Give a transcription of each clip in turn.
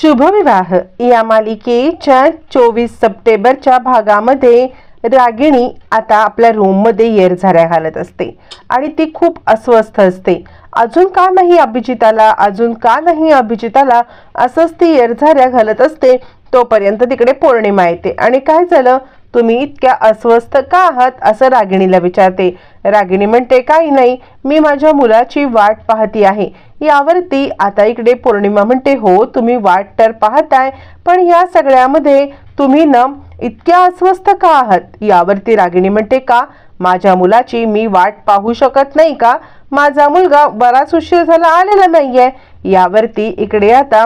शुभविवाह. या मालिकेच्या चोवीस सप्टेंबरच्या भागामध्ये रागिणी आता आपल्या रूममध्ये येरझाऱ्या घालत असते आणि ती खूप अस्वस्थ असते. अजून का नाही अभिजिताला अजून का नाही अभिजिताला असंच ती येरझाऱ्या घालत असते? तोपर्यंत तिकडे पौर्णिमा येते. आणि काय झालं? तुम्ही इतक्या अस्वस्थ का आहात? असं रागिणीला विचारते. रागिणी म्हणते काही नाही. मी माझ्या मुलाची वाट पाहती आहे. यावरती आता इकडे पौर्णिमा म्हणते हो तुम्ही वाट तर पाहताय पण या सगळ्यामध्ये तुम्ही ना इतक्या अस्वस्थ का आहात? यावरती रागिणी म्हणते का? माझ्या मुलाची मी वाट पाहू शकत नाही का? माझा मुलगा बराच उशीर झाला आलेला नाहीये. यावरती इकडे आता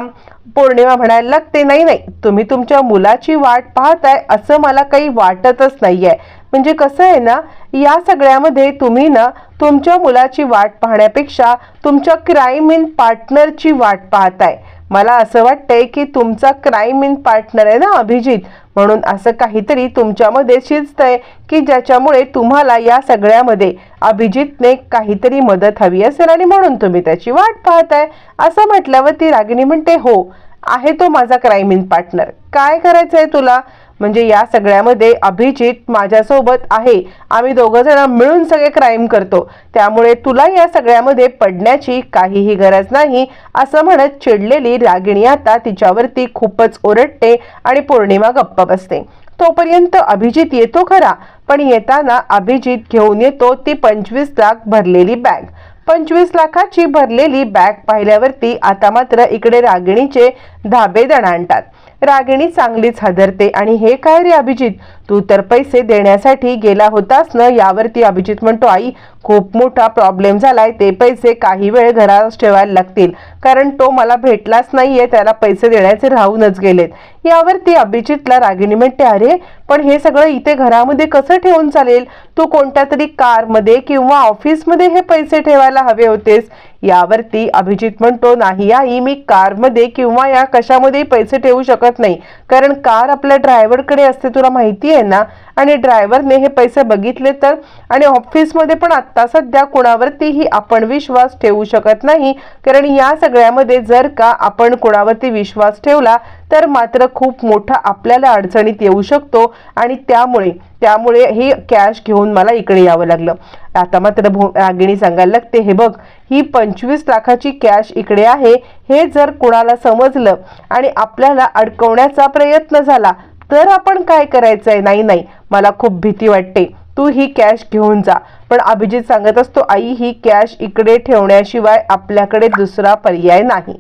पौर्णिमा म्हणायला लागते नाही नाही तुम्ही तुमच्या मुलाची वाट पाहताय असं मला काही वाटतच नाहीये. म्हणजे कसं आहे ना या सगळ्यामध्ये तुम्ही ना तुमच्या मुलाची वाट पाहण्यापेक्षा तुमच्या क्राईम इन पार्टनरची वाट पाहताय. मला असं वाटतंय की तुमचा क्राईम इन पार्टनर आहे ना अभिजित? म्हणून असं काहीतरी तुमच्यामध्ये शिजतंय की ज्याच्यामुळे तुम्हाला या सगळ्यामध्ये अभिजितने काहीतरी मदत हवी असेल आणि म्हणून तुम्ही त्याची वाट पाहताय. असं म्हटल्यावर ती रागिणी म्हणते हो आहे तो माझा क्राईम इन पार्टनर काय करायचं आहे तुला? म्हणजे या सगळ्यामध्ये अभिजित माझ्यासोबत आहे. आम्ही दोघं जण मिळून सगळे क्राईम करतो. त्यामुळे तुला या सगळ्यामध्ये पडण्याची काहीही गरज नाही असं म्हणत चिडलेली रागिणी आता तिच्यावरती खूपच ओरडते आणि पौर्णिमा गप्प बसते. तोपर्यंत अभिजित येतो खरा पण येताना अभिजित घेऊन येतो ती पंचवीस लाख भरलेली बॅग पंचवीस लाखाची भरलेली बॅग पाहिल्यावरती आता मात्र इकडे रागिणीचे धाबे दणाणतात. रागिणी चांगलीच हादरते. आणि हे काय रे अभिजित? तू तर पैसे देण्यासाठी गेला होतास ना? यावरती अभिजित म्हणतो आई खूप मोठा प्रॉब्लेम झालाय. ते पैसे काही वेळ घरात ठेवायला लागतील. कारण तो मला भेटलाच नाहीये. त्याला पैसे देण्याचे राहूनच गेलेत. यावरती अभिजितला रागिणी म्हणते अरे पण हे सगळं इथे घरामध्ये कसं ठेवून चालेल? तू कोणत्या तरी कारमध्ये किंवा ऑफिसमध्ये हे पैसे ठेवायला हवे होतेस. यावरती अभिजित म्हणतो नाही आई मी कारमध्ये किंवा या कशामध्ये पैसे ठेवू शकत नाही. कारण कार आपल्या ड्रायव्हरकडे असते तुला माहिती आहे ना? आणि ड्रायव्हरने हे पैसे बघितले तर आणि ऑफिसमध्ये पण आत्ता सध्या कोणावरतीही आपण विश्वास ठेवू शकत नाही. कारण या सगळ्यामध्ये जर का आपण कोणावरती विश्वास ठेवला तर मात्र खूप मोठा आपल्याला अडचणीत येऊ शकतो आणि त्यामुळे त्यामुळे ही कॅश घेऊन मला इकडे यावं लागलं. आता मात्र भू रागिणी सांगायला लागते हे बघ ही पंचवीस लाखाची कॅश इकडे आहे हे जर कुणाला समजलं आणि आपल्याला अडकवण्याचा प्रयत्न झाला तर आपण काय करायचं आहे नाही नाही मला खूप भीती वाटते. तू ही कॅश घेऊन जा. पण अभिजित सांगत असतो आई ही कॅश इकडे ठेवण्याशिवाय आपल्याकडे दुसरा पर्याय नाही.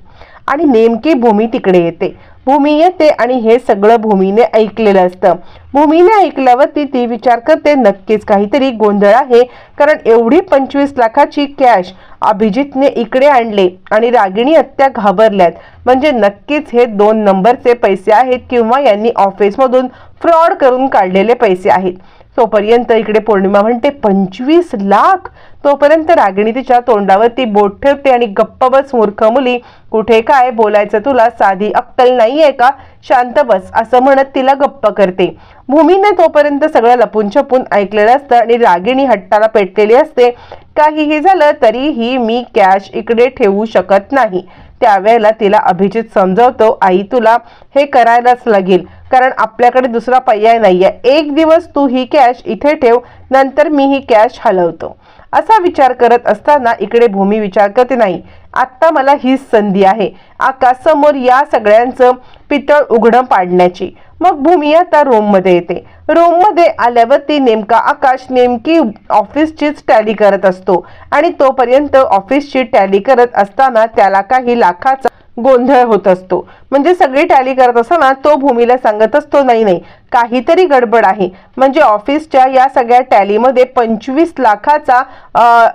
आणि नेमकी भूमी तिकडे येते. भूमी येते आणि हे सगळं भूमीने ऐकलेलं असतं. भूमीने ऐकल्यावरती ती विचार करते नक्कीच काहीतरी गोंधळ आहे कारण एवढी पंचवीस लाखाची कॅश अभिजितने इकडे आणले आणि रागिणी हत्या घाबरल्यात. म्हणजे नक्कीच हे दोन नंबरचे पैसे आहेत किंवा यांनी ऑफिसमधून फ्रॉड करून काढलेले पैसे आहेत. तोपर्यंत इकडे पौर्णिमा म्हणते पंचवीस लाख. तोपर्यंत रागिणी तिच्या तोंडावर ती बोट ठेवते आणि गप्प बस मूर्ख मुली. कुठे काय बोलायचं तुला? साधी अक्कल नाहीये का? शांत बस असं म्हणत तिला गप्प करते. भूमीने तोपर्यंत सगळं लपून छपून ऐकलेलं असतं आणि रागिणी हट्टाला पेटलेली असते. काहीही झालं तरीही मी कॅश इकडे ठेवू शकत नाही. त्यावेळेला तिला अभिजित समजवतो आई तुला हे करायलाच लागेल. कारण आपल्याकडे दुसरा पर्याय नाही आहे एक दिवस तू ही कॅश इथे ठेव नंतर मी ही कॅश हलवतो. असा विचार करत असताना इकडे भूमी विचार करते नाही आत्ता मला हीच संधी आहे. आकाशसमोर या सगळ्यांचं पितळ उघडं पाडण्याची. मग भूमी आता रोममध्ये येते. रोममध्ये आल्यावर ती नेमका आकाश नेमकी ऑफिसचीच टॅली करत असतो आणि तोपर्यंत ऑफिसची टॅली करत असताना त्याला काही लाखाचा गोंधळ होत असतो. म्हणजे सगळी टॅली करत असताना तो भूमीला सांगत असतो नाही नाही काहीतरी गडबड आहे. म्हणजे ऑफिसच्या या सगळ्या टॅलीमध्ये पंचवीस लाखाचा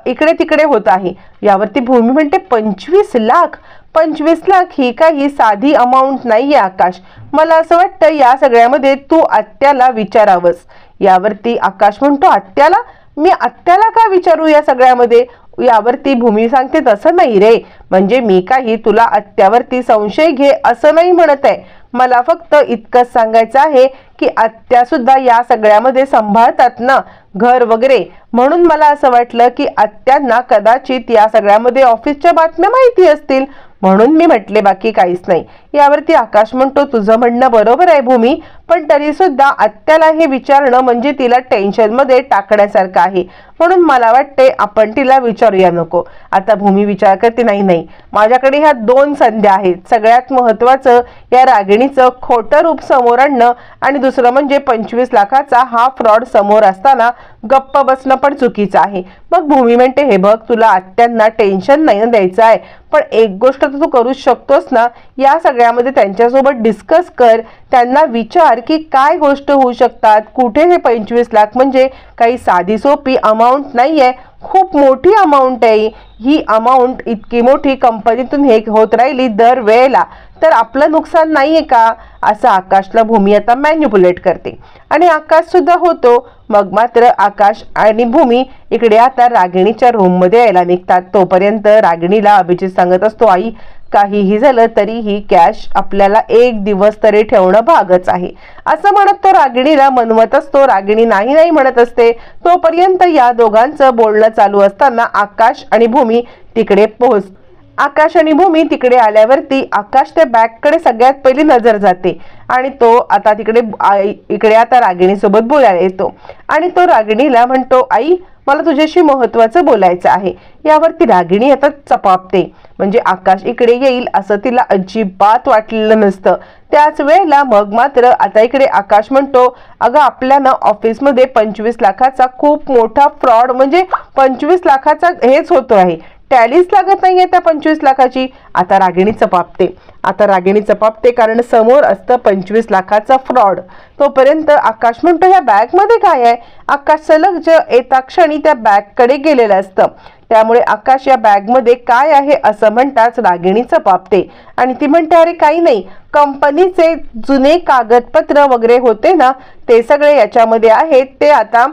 इकडे तिकडे होत आहे. यावरती भूमी म्हणते पंचवीस लाख? पंचवीस लाख ही काही साधी अमाऊंट नाही आहे आकाश. मला असं वाटतं या सगळ्यामध्ये तू आत्याला विचारावंस. यावरती आकाश म्हणतो आत्याला? मी आत्याला का विचारू या सगळ्यामध्ये? यावरती भूमी सांगते तसं नाही रे. म्हणजे मी काही तुला आत्यावरती संशय घे असं नाही म्हणत आहे. मला फक्त इतकंच सांगायचं आहे की आत्या सुद्धा या सगळ्यामध्ये सांभाळतात ना घर वगैरे. म्हणून मला असं वाटलं की आत्यांना कदाचित या सगळ्यामध्ये ऑफिसच्या बातम्या माहिती असतील. म्हणून मी म्हटले बाकी काहीच नाही. यावरती आकाश म्हणतो तुझं म्हणणं बरोबर आहे भूमी पण तरी सुद्धा आत्याला हे विचारणं म्हणजे तिला टेन्शनमध्ये टाकण्यासारखं आहे. म्हणून मला वाटते आपण तिला विचारूया नको. आता भूमी विचार करते नाही नाही माझ्याकडे ह्या दोन संध्या आहेत. सगळ्यात महत्वाचं या रागिणीचं खोटं रूप समोर आणणं आणि दुसरं म्हणजे पंचवीस लाखाचा हा फ्रॉड समोर असताना गप्प बसणं पण चुकीचं आहे. मग भूमी म्हणते हे बघ तुला आत्यांना टेन्शन नाही द्यायचं आहे पण एक गोष्ट तर तू करू शकतोस ना या सगळ्या त्यामध्ये त्यांच्यासोबत डिस्कस कर त्यांना विचार की काय गोष्ट होऊ शकतात कुठे हे पंचवीस लाख म्हणजे काही साधी सोपी अमाऊंट नाही आहे खूप मोठी अमाऊंट आहे. ही अमाऊंट इतकी मोठी कंपनीतून हे होत राहिली दर वेळेला तर आपलं नुकसान नाही आहे का? असं आकाशला भूमी आता मॅन्युपुलेट करते. आणि आकाश सुद्धा होतो. मग मात्र आकाश आणि भूमी इकडे आता रागिणीच्या रूममध्ये यायला निघतात. तोपर्यंत रागिणीला अभिजित सांगत असतो आई काहीही झालं तरीही कॅश आपल्याला एक दिवस तरी ठेवणं भागच आहे. असं म्हणत तो रागिणीला मनवत असतो. रागिणी नाही नाही म्हणत असते. तोपर्यंत या दोघांचं बोलणं चालू असताना आकाश आणि भूमी तिकडे पोहोच. आकाश आणि भूमी तिकडे आल्यावरती आकाश त्या बॅगकडे सगळ्यात पहिली नजर जाते आणि तो आता तिकडे आई- इकडे आता रागिणीसोबत बोलायला येतो. आणि तो रागिणीला म्हणतो आई मला तुझ्याशी महत्वाचं बोलायचं आहे. यावरती रागिणी आता चपापते. म्हणजे आकाश इकडे येईल असं तिला अजिबात वाटलेलं नसतं. त्याच वेळेला मग मात्र आता इकडे आकाश म्हणतो अगं आपल्या ना ऑफिसमध्ये पंचवीस लाखाचा खूप मोठा फ्रॉड म्हणजे पंचवीस लाखाचा हेच होतो आहे टॅलीच लागत नाहीये त्या पंचवीस लाखाची. आता रागिणी चपापते. आता रागिणी चपापते कारण समोर असतं पंचवीस लाखाचा फ्रॉड. तोपर्यंत आकाश म्हणतो ह्या बॅगमध्ये काय आहे? आकाश सलग ज येता क्षणी त्या बॅगकडे गेलेलं असतं. त्यामुळे आकाश या बॅगमध्ये काय आहे असं म्हणताच रागिणी चपापते आणि ती म्हणते अरे काही नाही. कंपनीचे जुने कागदपत्र वगैरे होते ना ते सगळे याच्यामध्ये आहेत. ते आता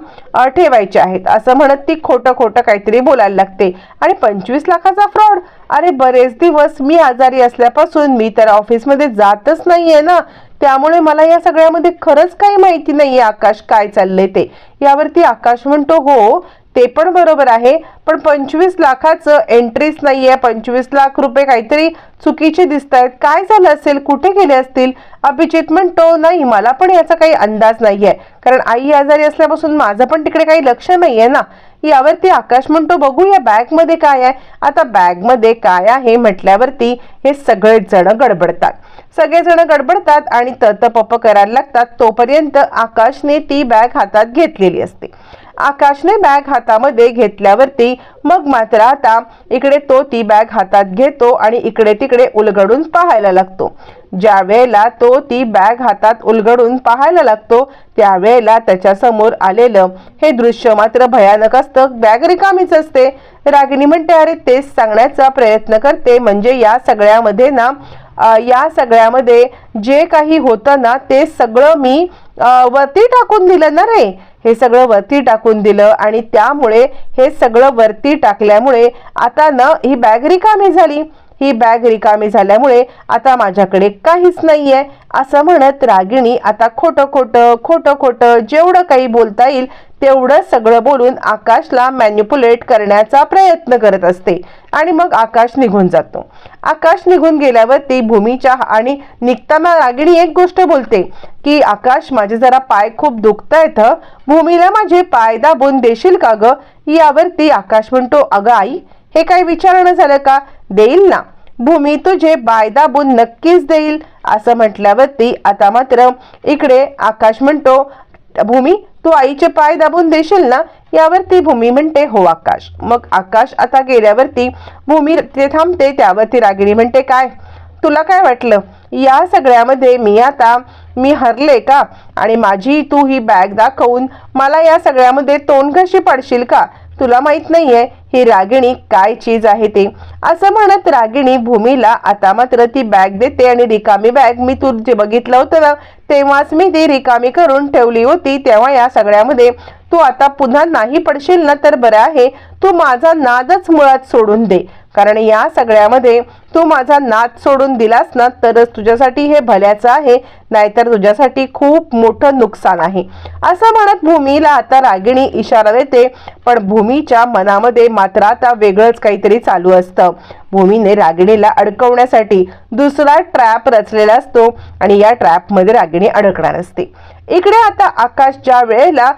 ठेवायचे आहेत. असं म्हणत ती खोटं खोटं काहीतरी बोलायला लागते. आणि पंचवीस लाखाचा फ्रॉड? अरे बरेच दिवस मी आजारी असल्यापासून मी तर ऑफिसमध्ये जातच नाहीये ना. त्यामुळे मला या सगळ्यामध्ये खरंच काही माहिती नाहीये आकाश काय चाललंय ते. यावरती आकाश म्हणतो हो ते पण बरोबर आहे. पण पंचवीस लाखाचं एंट्रीच आहे पंचवीस लाख रुपये काहीतरी चुकीचे दिसत आहेत काय झालं असेल? कुठे गेले असतील? अभिजित म्हणतो नाही मला पण याचा काही अंदाज नाही आहे कारण आई आजारी असल्यापासून माझं पण तिकडे काही लक्ष नाही आहे ना. यावरती आकाश म्हणतो बघू या बॅगमध्ये काय आहे. आता बॅगमध्ये काय आहे म्हटल्यावरती हे सगळेच जण गडबडतात. सगळेजण गडबडतात आणि तत पप करायला लागतात. तोपर्यंत आकाशने ती बॅग हातात घेतलेली असते. आकाशने बॅग हातामध्ये घेतल्यावरती मग मात्र आता इकडे तो ती बॅग हातात घेतो आणि इकडे तिकडे उलगडून पाहायला लागतो. ज्या वेळेला तो ती बॅग हातात उलगडून पाहायला लागतो त्यावेळेला त्याच्यासमोर आलेलं हे दृश्य मात्र भयानक असतं. बॅग रिकामीच असते. रागिणी म्हणते अरे तेच सांगण्याचा प्रयत्न करते. म्हणजे या सगळ्यामध्ये ना या सगळ्यामध्ये जे काही होतं ना ते सगळं मी वरती टाकून दिलं ना रे. हे सगळं वरती टाकून दिलं आणि त्यामुळे हे सगळं वरती टाकल्यामुळे आता ना ही बॅग रिकामी झाली. ही बॅग रिकामी झाल्यामुळे आता माझ्याकडे काहीच नाहीये. असं म्हणत रागिणी आता खोटं खोटं खोटं खोटं जेवढं काही बोलता येईल तेवढं सगळं बोलून आकाशला मॅन्युपुलेट करण्याचा प्रयत्न करत असते. आणि मग आकाश निघून जातो. आकाश निघून गेल्यावरती भूमीच्या आणि निघताना रागिणी एक गोष्ट बोलते की आकाश माझे जरा पाय खूप दुखत आहेत भूमीला माझे पाय दाबून देशील का ग? यावरती आकाश म्हणतो अगं आई हे काही विचारणं झालं का? देईल ना. भूमी तुझे बाय दाबून नक्कीच देईल असं म्हटल्यावरती आता मात्र इकडे आकाश म्हणतो भूमी तू आईचे पाय दाबून देशील ना? यावरती भूमी म्हणते हो आकाश. मग आकाश आता गेल्यावरती भूमी ते थांबते त्यावरती रागिणी म्हणते काय? तुला काय वाटलं? या सगळ्यामध्ये मी आता मी हरले का? आणि माझी तू ही बॅग दाखवून मला या सगळ्यामध्ये तोंड कशी पडशील का? तुला माहीत नाहीये ही रागिणी काय चीज आहे ते? असं म्हणत रागिणी भूमीला आता मात्र ती बॅग देते आणि रिकामी बॅग मी तू जे बघितलं होतं ना तेव्हाच मी ती रिकामी करून ठेवली होती तेव्हा या सगळ्यामध्ये तू आता पुन्हा नाही पडशील ना तर बरं आहे तू माझा नादच मुळात सोडून दे. कारण या सगळ्यामध्ये तू माझा नाद सोडून दिलास ना तरच तुझ्यासाठी हे भल्याचं आहे. नाहीतर तुझ्यासाठी खूप मोठं नुकसान आहे. असं म्हणत भूमीला आता रागिणी इशारा देते पण भूमीच्या मनामध्ये मात्र आता वेगळंच काहीतरी चालू असतं. भूमीने रागिणीला अडकवण्यासाठी दुसरा ट्रॅप रचलेला असतो आणि या ट्रॅपमध्ये रागिणी अडकणार असते. इकडे आता आकाश ज्या वेळेला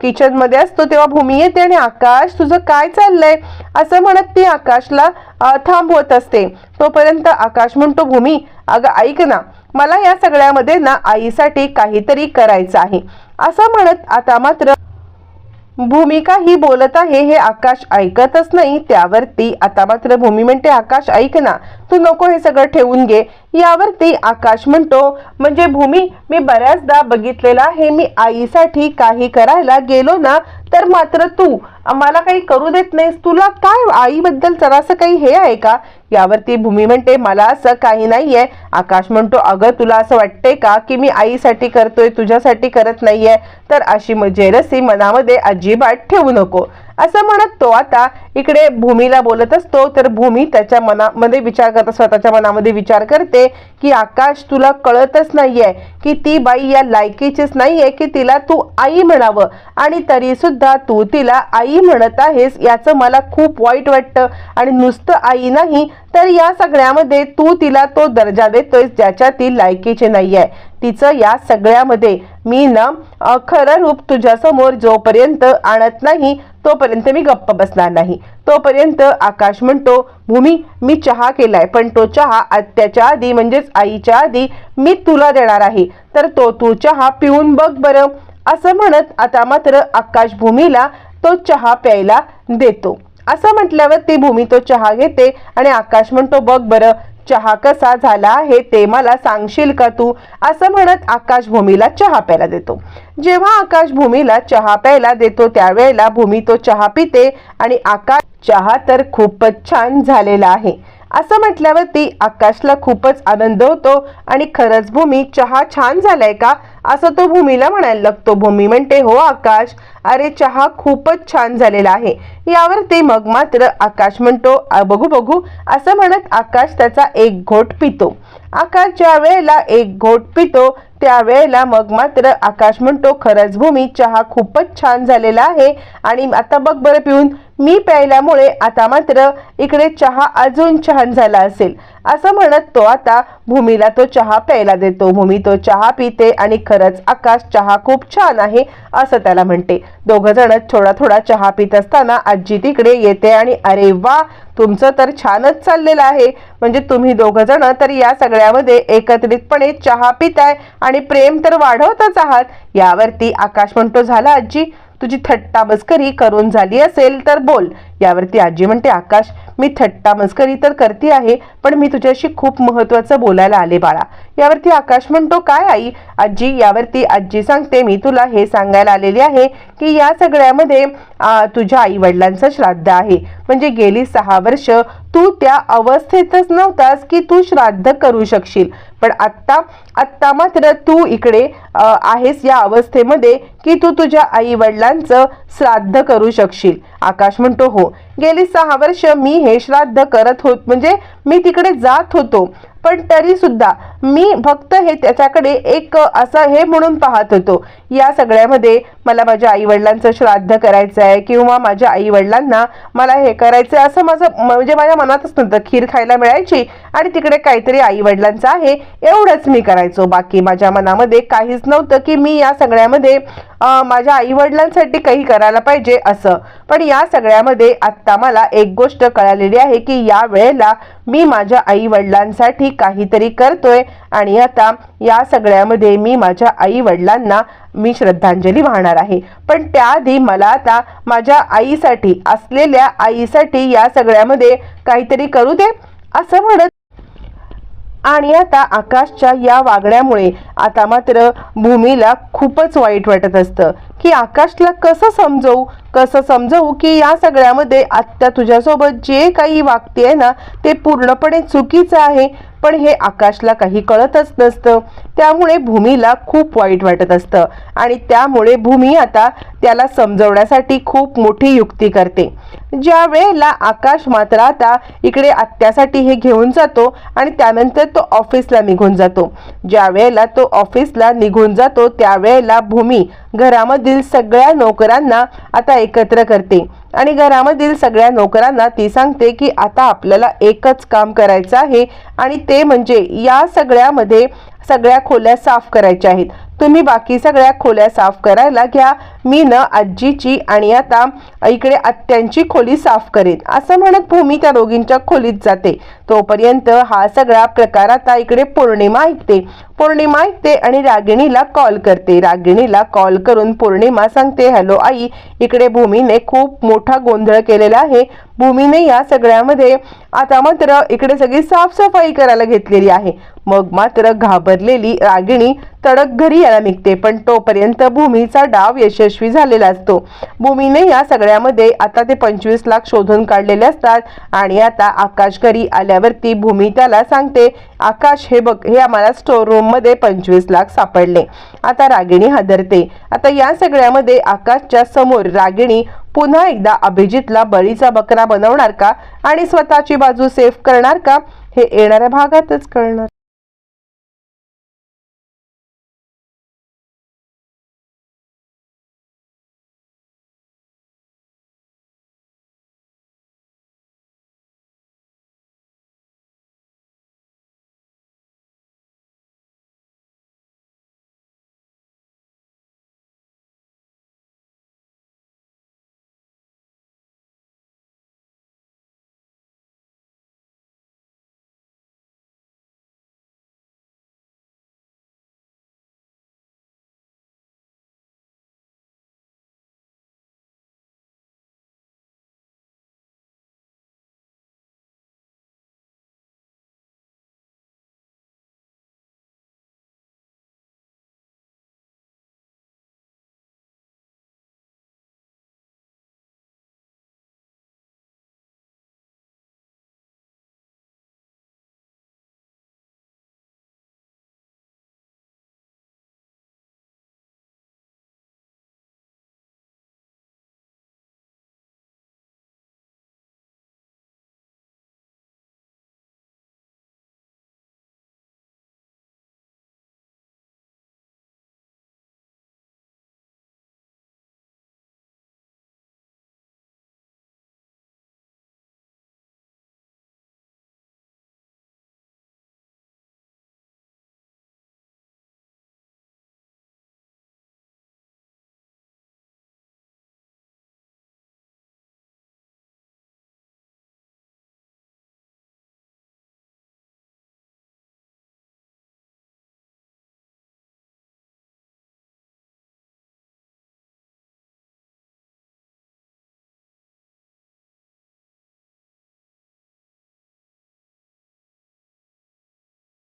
किचनमध्ये असतो तेव्हा भूमी येते आणि आकाश तुझं काय चाललंय? असं म्हणत ती आकाशला थांबवत असते. तोपर्यंत आकाश म्हणतो भूमी अगं ऐक ना मला या सगळ्यामध्ये ना आईसाठी काहीतरी करायचं आहे. असं म्हणत आता मात्र भूमिका ही बोलत आहे हे आकाश ऐकतच नाही. त्यावरती आता मात्र भूमी म्हणते आकाश ऐक ना तू नको हे सगळं ठेवून घे. यावरती आकाश म्हणतो म्हणजे भूमी मी बऱ्याचदा बघितलेला हे मी आईसाठी काही करायला गेलो ना तर मात्र तू मला काही करू देत नाहीस. तुला काय आईबद्दल जरासं काही हे आहे का? यावरती भूमी म्हणते मला असं काही नाहीये. आकाश म्हणतो अगं तुला असं वाटते का की मी आईसाठी करतोय तुझ्यासाठी करत नाहीये? तर अशी म- जेलसी मनामध्ये अजिबात ठेवू नको. असं म्हणत तो आता इकडे भूमीला बोलत असतो. तर भूमी त्याच्या मनामध्ये विचार करत स्वतःच्या मनामध्ये विचार करते की आकाश तुला कळतच नाहीये की ती बाई या लायकीचीच नाहीये की तिला तू आई म्हणावं. आणि तरी सुद्धा तू तिला आई म्हणत आहेस याचं मला खूप वाईट वाटतं. आणि नुसतं आई नाही तर या सगळ्यामध्ये तू तिला तो दर्जा देतोय ज्याच्या ती लायकीची नाहीये. तिचं या सगळ्यामध्ये मी ना खरं रूप तुझ्यासमोर जोपर्यंत आणत नाही तोपर्यंत मी गप्प बसणार नाही. तोपर्यंत आकाश म्हणतो भूमी मी चहा केलाय पण तो चहा आत्याच्या आधी म्हणजेच आईच्या आधी मी तुला देणार आहे. तर तो तू चहा पिऊन बघ बरं. असं म्हणत आता मात्र आकाश भूमीला तो चहा प्यायला देतो. असं म्हटल्यावर ती भूमी तो चहा घेते आणि आकाश म्हणतो बघ बरं चहा कसा झाला आहे ते मला सांगशील का तू? असं म्हणत आकाश भूमीला चहा प्यायला देतो. जेव्हा आकाश भूमीला चहा प्यायला देतो त्यावेळेला भूमी तो चहा पिते आणि आकाश चहा तर खूपच छान झालेला आहे. असं म्हटल्यावर ती आकाशला खूपच आनंद होतो. आणि खरंच भूमी चहा छान झालाय का? असं तो भूमीला म्हणायला लागतो. भूमी म्हणते हो आकाश. अरे चहा खूपच छान झालेला आहे. यावरती मग मात्र आकाश म्हणतो बघू बघू. असं म्हणत आकाश त्याचा एक घोट पितो. आकाश ज्या वेळेला एक घोट पितो त्यावेळेला मग मात्र आकाश म्हणतो खरंच भूमी चहा खूपच छान झालेला आहे आणि आता बघ बरं पिऊन मी प्यायल्यामुळे आता मात्र इकडे चहा अजून छान झाला असेल. असं म्हणत तो आता भूमीला तो चहा प्यायला देतो. भूमी तो चहा पिते आणि खरंच आकाश चहा खूप छान आहे असं त्याला म्हणते. दोघं जण थोडा थोडा चहा पित असताना आजी तिकडे येते आणि अरे वा तुमचं तर छानच चाललेलं आहे. म्हणजे तुम्ही दोघं जण तर या सगळ्यामध्ये एकत्रितपणे चहा पिताय आणि प्रेम तर वाढवतच आहात. यावरती आकाश म्हणतो झाला आजी तुझी थट्टा मस्करी करून झाली असेल तर बोल. यावरती आजी म्हणते आकाश मी थट्टा मस्करी तर करते आहे पण मी तुझ्याशी खूप महत्वाचं बोलायला आले बाळा. यावरती आकाश म्हणतो काय आई? आजी यावरती आजी सांगते मी तुला हे सांगायला आलेली आहे की या सगळ्यामध्ये तुझ्या आई वडिलांचं श्राद्ध आहे. म्हणजे गेली सहा वर्ष तू त्या अवस्थेतच नव्हतास की तू श्राद्ध करू शकशील. पण आत्ता आत्ता मात्र तू इकडे आहेस या अवस्थेमध्ये की तू तुझ्या आई वडिलांचं श्राद्ध करू शकशील. आकाश म्हणतो हो गेली सहा वर्ष मी हे श्राद्ध करत होत म्हणजे मी तिकडे जात होतो. पण तरी सुद्धा मी फक्त हे त्याच्याकडे एक असं हे म्हणून पाहत होतो. या सगळ्यामध्ये मला माझ्या आई वडिलांचं श्राद्ध करायचं आहे किंवा माझ्या आई वडिलांना मला हे करायचं आहे असं माझं म्हणजे माझ्या मनातच नव्हतं. खीर खायला मिळायची आणि तिकडे काहीतरी आई वडिलांचं आहे एवढंच मी करायचो. बाकी माझ्या मनामध्ये काहीच नव्हतं की मी या सगळ्यामध्ये माझ्या आई वडिलांसाठी काही करायला पाहिजे असं. पण या सगळ्यामध्ये आत्ता मला एक गोष्ट कळालेली आहे की या वेळेला मी माझ्या आई वडिलांसाठी काहीतरी करतोय आणि आता या सगळ्यामध्ये मी माझ्या आई वडिलांना मी श्रद्धांजली वाहणार आहे. पण त्याआधी मला आता माझ्या आईसाठी असलेल्या आईसाठी या सगळ्यामध्ये काहीतरी करू दे असं म्हणत आणि आता आकाशच्या या वागण्यामुळे आता मात्र भूमीला खूपच वाईट वाटत असतं. की आकाशला कसं समजवू कसं समजवू की या सगळ्यामध्ये आत्ता तुझ्यासोबत जे काही वागते आहे ना ते पूर्णपणे चुकीचं आहे. पण हे आकाशला काही कळतच नसतं. त्यामुळे भूमीला खूप वाईट वाटत असतं. आणि त्यामुळे भूमी आता त्याला समजवण्यासाठी खूप मोठी युक्ती करते. ज्या वेळेला आकाश मात्र आता इकडे आत्यासाठी हे घेऊन जातो आणि त्यानंतर तो ऑफिसला निघून जातो. ज्या वेळेला तो ऑफिसला निघून जातो त्यावेळेला भूमी घरामधील सगळ्या नोकरांना आता एकत्र करते. आणि घरामधील सगळ्या नोकरांना ती सांगते की आता आपल्याला एकच काम करायचं आहे आणि ते म्हणजे या सगळ्यामध्ये सगळ्या खोल्या साफ करायच्या आहेत. तुम्ही बाकी सगळ्या खोल्या साफ करायला घ्या. मी न आजीची आणि आता इकडे आत्यांची खोली साफ करेन. असं म्हणत भूमी त्या दोघींच्या खोलीत जाते. तोपर्यंत हा सगळा प्रकार आता इकडे पौर्णिमा ऐकते. पौर्णिमा ऐकते आणि रागिणीला कॉल करते. रागिणीला कॉल करून पौर्णिमा सांगते हॅलो आई इकडे भूमीने खूप मोठा गोंधळ केलेला आहे. भूमीने या सगळ्यामध्ये आता मात्र इकडे सगळी साफसफाई करायला घेतलेली आहे. मग मात्र घाबरलेली रागिणी तडक घरी यायला निघते पण तोपर्यंत भूमीचा डाव यशस्वी झालेला असतो. भूमीने या सगळ्यामध्ये आता ते पंचवीस लाख शोधून काढलेले असतात आणि आता आकाश घरी आल्यावरती भूमी त्याला सांगते आकाश हे बघ हे आम्हाला स्टोर रूममध्ये पंचवीस लाख सापडले. आता रागिणी हादरते. आता या सगळ्यामध्ये आकाशच्या समोर रागिणी पुन्हा एकदा अभिजितला बळीचा बकरा बनवणार का आणि स्वतःची बाजू सेफ करणार का हे येणाऱ्या भागातच कळणार.